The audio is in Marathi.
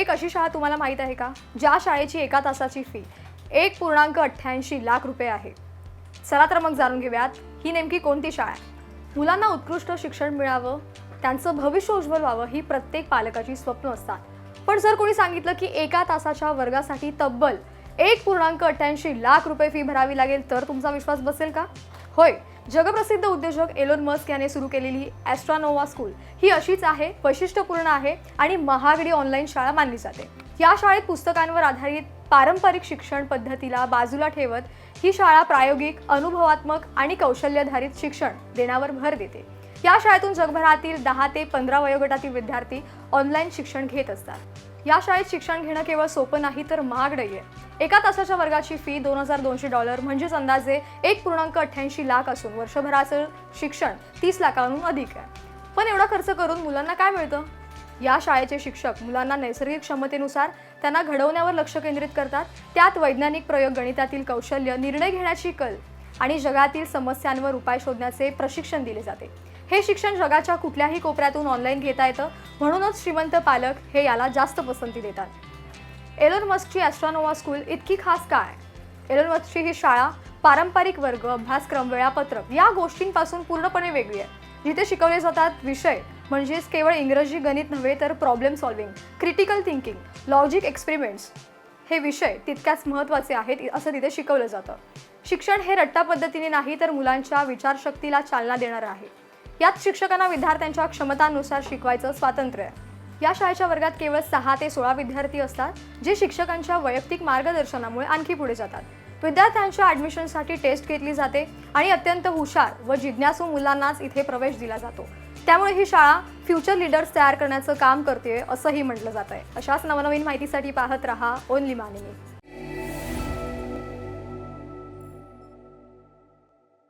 एक अशी शाळा तुम्हाला माहीत आहे का? ज्या शाळेची एका तासाची फी एक पूर्णांक अठ्ठ्याऐंशी लाख रुपये आहे. चला तर मग जाणून घेऊयात ही नेमकी कोणती शाळा आहे? मुलांना उत्कृष्ट शिक्षण मिळावं त्यांचं भविष्य उज्ज्वल व्हावं ही प्रत्येक पालकाची स्वप्न असतात. पण जर कोणी सांगितलं की एका तासाच्या वर्गासाठी तब्बल एक पूर्णांक अठ्ठ्याऐंशी लाख रुपये फी भरावी लागेल तर तुमचा विश्वास बसेल का? होय जगप्रसिद्ध उद्योजक एलोन मस्क याने सुरू केलेली ॲस्ट्रॉनोवा स्कूल ही अशीच आहे वैशिष्ट्यपूर्ण आहे आणि महागडी ऑनलाईन शाळा मानली जाते. या शाळेत पुस्तकांवर आधारित पारंपरिक शिक्षण पद्धतीला बाजूला ठेवत ही शाळा प्रायोगिक अनुभवात्मक आणि कौशल्याधारित शिक्षण देण्यावर भर देते. या शाळेतून जगभरातील दहा ते पंधरा वयोगटातील विद्यार्थी ऑनलाईन शिक्षण घेत असतात. या शाळेत शिक्षण घेणं केवळ सोपं नाही तर महागडही आहे एका तासाच्या वर्गाची फी दोन हजार दोनशे डॉलर म्हणजेच अंदाजे एक पूर्णांक अठ्ठ्याऐंशी लाख असून वर्षभराचं शिक्षण तीस लाखांहून अधिक आहे. पण एवढा खर्च करून मुलांना काय मिळतं? या शाळेचे शिक्षक मुलांना नैसर्गिक क्षमतेनुसार त्यांना घडवण्यावर लक्ष केंद्रित करतात. त्यात वैज्ञानिक प्रयोग गणितातील कौशल्य निर्णय घेण्याची कल आणि जगातील समस्यांवर उपाय शोधण्याचे प्रशिक्षण दिले जाते. हे शिक्षण जगाच्या कुठल्याही कोपऱ्यातून ऑनलाईन घेता येतं. म्हणूनच श्रीमंत पालक हे याला जास्त पसंती देतात. एलोन मस्कची ॲस्ट्रॉनोवा स्कूल इतकी खास काय? एलोन मस्कची ही शाळा पारंपरिक वर्ग अभ्यासक्रम वेळापत्रक या गोष्टींपासून पूर्णपणे वेगळी आहे. जिथे शिकवले जातात विषय म्हणजेच केवळ इंग्रजी गणित नव्हे तर problem solving critical thinking logic experiments हे विषय तितक्याच महत्त्वाचे आहेत असं तिथे शिकवलं जातं. शिक्षण हे रट्टा पद्धतीने नाही तर मुलांच्या विचारशक्तीला चालना देणारं आहे. यात शिक्षकांना विद्यार्थ्यांच्या क्षमतांनुसार शिकवायचं स्वातंत्र्य आहे. या शाळेच्या वर्गात केवळ सहा ते सोळा विद्यार्थी असतात जे शिक्षकांच्या वैयक्तिक मार्गदर्शनामुळे आणखी पुढे जातात. विद्यार्थ्यांच्या ॲडमिशनसाठी टेस्ट घेतली जाते आणि अत्यंत हुशार व जिज्ञासू मुलांनाच इथे प्रवेश दिला जातो. त्यामुळे ही शाळा फ्युचर लीडर्स तयार करण्याचं काम करते असंही म्हटलं जात आहे अशाच नवनवीन माहितीसाठी पाहत रहा ओनली मानिनी